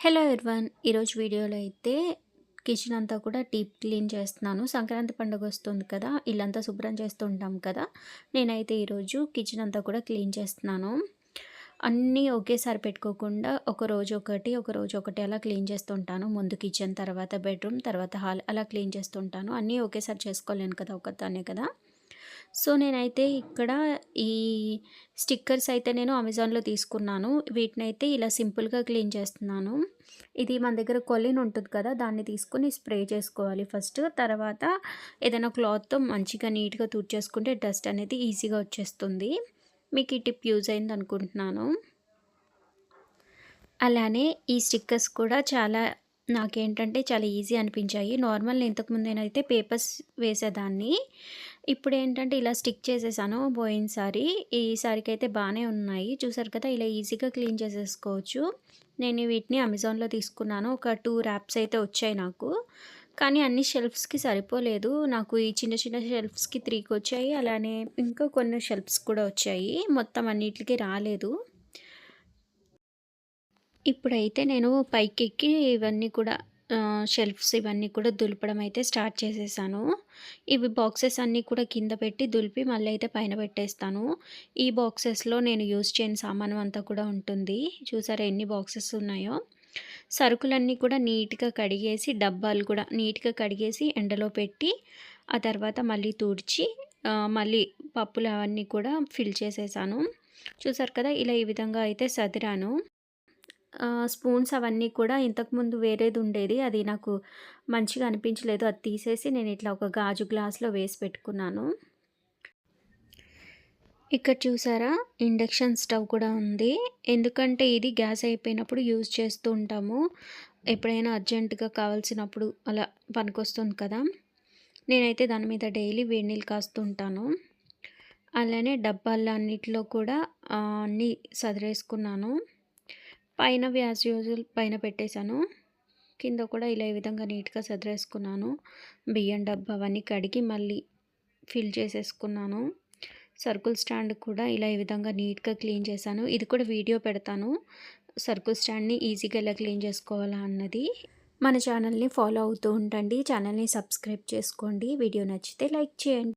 Hello Erwan ఈరోజు వీడియోలో అయితే కిచెన్ అంతా కూడా డీప్ క్లీన్ చేస్తున్నాను. సంక్రాంతి పండుగ వస్తుంది కదా ఇల్లంతా శుభ్రం చేస్తూ ఉంటాం కదా నేనైతే ఈరోజు కిచెన్ అంతా కూడా క్లీన్ చేస్తున్నాను. అన్నీ ఒకేసారి పెట్టుకోకుండా ఒక రోజు ఒకటి ఒక రోజు ఒకటి అలా క్లీన్ చేస్తుంటాను ముందు కిచెన్ తర్వాత బెడ్రూమ్ తర్వాత హాల్ అలా క్లీన్ చేస్తుంటాను అన్నీ ఒకేసారి చేసుకోలేను కదా ఒకదాన్నే కదా. సో నేనైతే ఇక్కడ ఈ స్టిక్కర్స్ అయితే నేను అమెజాన్లో తీసుకున్నాను. వీటిని అయితే ఇలా సింపుల్గా క్లీన్ చేస్తున్నాను. ఇది మన దగ్గర కొలిన్ ఉంటుంది కదా దాన్ని తీసుకుని స్ప్రే చేసుకోవాలి ఫస్ట్. తర్వాత ఏదైనా క్లాత్తో మంచిగా నీట్గా తుడిచేసుకుంటే డస్ట్ అనేది ఈజీగా వచ్చేస్తుంది. మీకు ఈ టిప్ యూజ్ అయింది అనుకుంటున్నాను అలానే ఈ స్టిక్కర్స్ కూడా చాలా నాకేంటంటే చాలా ఈజీ అనిపించాయి. నార్మల్ ఇంతకుముందేనైతే పేపర్స్ వేసేదాన్ని. ఇప్పుడు ఏంటంటే ఇలా స్టిక్ చేసేసాను పోయినసారి ఈసారికి అయితే బాగానే ఉన్నాయి. చూసారు కదా ఇలా ఈజీగా క్లీన్ చేసేసుకోవచ్చు. నేను వీటిని అమెజాన్లో తీసుకున్నాను. ఒక టూ ర్యాప్స్ అయితే వచ్చాయి నాకు. కానీ అన్ని షెల్ఫ్స్కి సరిపోలేదు. నాకు ఈ చిన్న చిన్న షెల్ఫ్స్కి త్రీకి వచ్చాయి అలానే ఇంకా కొన్ని షెల్ఫ్స్ కూడా వచ్చాయి. మొత్తం అన్నిటికీ రాలేదు. ఇప్పుడైతే నేను పైకెక్కి ఇవన్నీ కూడా షెల్ఫ్స్ ఇవన్నీ కూడా దులపడం అయితే స్టార్ట్ చేసేసాను. ఇవి బాక్సెస్ అన్నీ కూడా కింద పెట్టి దులిపి మళ్ళీ అయితే పైన పెట్టేస్తాను. ఈ బాక్సెస్లో నేను యూజ్ చేయని సామాను అంతా కూడా ఉంటుంది. చూసారా ఎన్ని బాక్సెస్ ఉన్నాయో. సరుకులన్నీ కూడా నీట్గా కడిగేసి డబ్బాలు కూడా నీట్గా కడిగేసి ఎండలో పెట్టి ఆ తర్వాత మళ్ళీ తుడిచి మళ్ళీ పప్పులు అవన్నీ కూడా ఫిల్ చేసేసాను. చూసారు కదా ఇలా ఈ విధంగా అయితే సదిరాను. స్పూన్స్ అవన్నీ కూడా ఇంతకుముందు వేరేది ఉండేది. అది నాకు మంచిగా అనిపించలేదు. అది తీసేసి నేను ఇట్లా ఒక గాజు గ్లాస్లో వేసి పెట్టుకున్నాను. ఇక్కడ చూసారా? ఇండక్షన్ స్టవ్ కూడా ఉంది. ఎందుకంటే ఇది గ్యాస్ అయిపోయినప్పుడు యూజ్ చేస్తూ ఉంటాము. ఎప్పుడైనా అర్జెంటుగా కావాల్సినప్పుడు అలా పనికొస్తుంది కదా. నేనైతే దాని మీద డైలీ వేడి నీళ్ళు కాస్తుంటాను అలానే డబ్బాలన్నిటిలో కూడా అన్నీ సదిరేసుకున్నాను. పైన యాజ్ యూజువల్ పైన పెట్టేశాను. కింద కూడా ఇలా ఈ విధంగా నీట్గా సదిరేసుకున్నాను. బియ్యం డబ్బా అవన్నీ కడిగి మళ్ళీ ఫిల్ చేసేసుకున్నాను. సర్కుల్ స్టాండ్ కూడా ఇలా ఈ విధంగా నీట్గా క్లీన్ చేశాను. ఇది కూడా వీడియో పెడతాను. సర్కుల్ స్టాండ్ని ఈజీగా ఇలా క్లీన్ చేసుకోవాలా అన్నది మన ఛానల్ని ఫాలో అవుతూ ఉండండి. ఛానల్ని సబ్స్క్రైబ్ చేసుకోండి. వీడియో నచ్చితే లైక్ చేయండి.